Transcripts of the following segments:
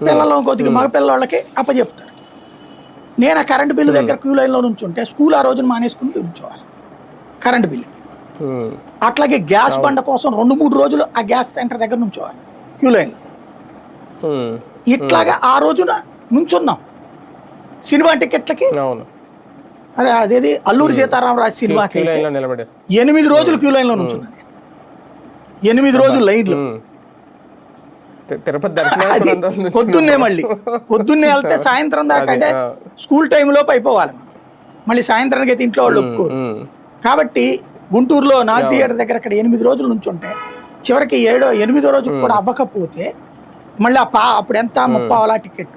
పిల్లలు కొద్దిగా మగ పిల్లలకి అప్పచెప్తారు నేను ఆ కరెంట్ బిల్లు దగ్గర క్యూ లైన్లో నుంచి ఉంటే స్కూల్ ఆ రోజున మానేసుకుని ఉంచోవాలి కరెంట్ బిల్లు. అట్లాగే గ్యాస్ బండ కోసం రెండు మూడు రోజులు ఆ గ్యాస్ సెంటర్ దగ్గర నుంచోవాలి క్యూ లైన్లో. ఇట్లాగా ఆ రోజున నుంచున్నాం. సినిమా టికెట్లకి అరే అదేది? అల్లూరి సీతారామరాజు సినిమాకి ఎనిమిది రోజులు క్యూ లైన్లో నుంచున్నాను నేను. ఎనిమిది రోజులు లైన్లో. తిరుపతి నుంచున్నారు. పొద్దున్నే మళ్ళీ. పొద్దున్నే వెళ్తే సాయంత్రం దాకా అంటే. స్కూల్ టైంలోపు అయిపోవాలి మళ్ళీ సాయంత్రానికి అయితే ఇంట్లో వాళ్ళు ఒప్పుకోరు. కాబట్టి గుంటూరులో నాగ్ థియేటర్ దగ్గర అక్కడ ఎనిమిది రోజుల నుంచి ఉంటే చివరికి ఏడో ఎనిమిదో రోజు కూడా అవ్వకపోతే మళ్ళీ ఆ పా అప్పుడు ఎంత ముప్పావలా టికెట్?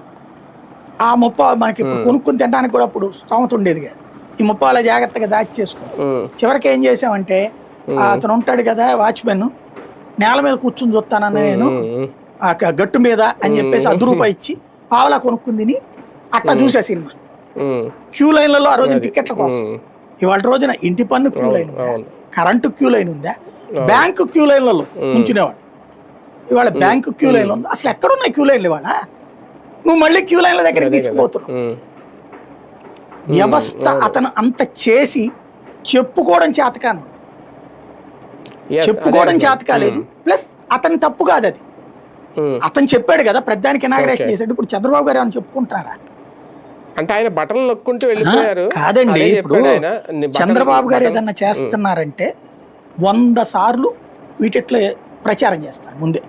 ఆ ముప్పావ మనకి ఇప్పుడు కొనుక్కుని తినడానికి కూడా అప్పుడు స్తోమత ఉండేది కదా. ఈ ముప్పావల జాగ్రత్తగా దాచి చేసుకుని ఉమ్, చివరికి ఏం చేసామంటే అతను ఉంటాడు కదా వాచ్మెన్. నేల మీద కూర్చుని చూస్తానన్న నేను. ఆ గట్టు మీద అని చెప్పేసి అర్ధ రూపాయి ఇచ్చి పావలా కొనుక్కుందిని అట్లా చూసా సినిమా. క్యూ లైన్లలో ఆ రోజున టికెట్ల కోసం. ఇవాళ రోజున ఇంటి పన్ను క్యూ లైన్ ఉందా. కరెంటు క్యూ లైన్ ఉందా? బ్యాంకు క్యూ లైన్లలో ఉంచునేవాడు ఇవాళ బ్యాంకు క్యూ లైన్లు ఉంది? అసలు ఎక్కడున్నాయి క్యూ లైన్లు ఇవాళ? నువ్వు మళ్ళీ క్యూ లైన్ల దగ్గరికి తీసుకుపోతున్నావు. వ్యవస్థ అతను అంత చేసి చెప్పుకోవడం చేతకాను చెప్పుకోవడం చేత కాలేదు ప్లస్ అతని తప్పు కాదు అది. ఉమ్. అతను చెప్పాడు కదా ప్రధానికి ఇనాగ్రేషన్. చేశాడు. ఇప్పుడు చంద్రబాబు గారు ఏమైనా చెప్పుకుంటున్నారా? అంటే ఆయన బట్టలు నొక్కుంటూ వెళ్ళిపోయారు. కాదండి ఇప్పుడు చంద్రబాబు గారు ఏదన్నా చేస్తున్నారంటే వంద సార్లు వీటిట్లో ప్రచారం చేస్తారు ముందే.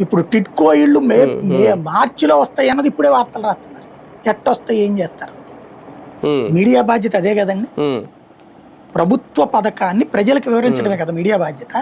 ఇప్పుడు టిట్కో ఇళ్ళు మే మే మార్చిలో వస్తాయి అన్నది ఇప్పుడే వార్తలు రాస్తున్నారు. ఎట్ట వస్తాయి ఏం చేస్తారు? మీడియా బాధ్యత అదే కదండి. ప్రభుత్వ పథకాన్ని ప్రజలకు వివరించడమే కదా మీడియా బాధ్యత.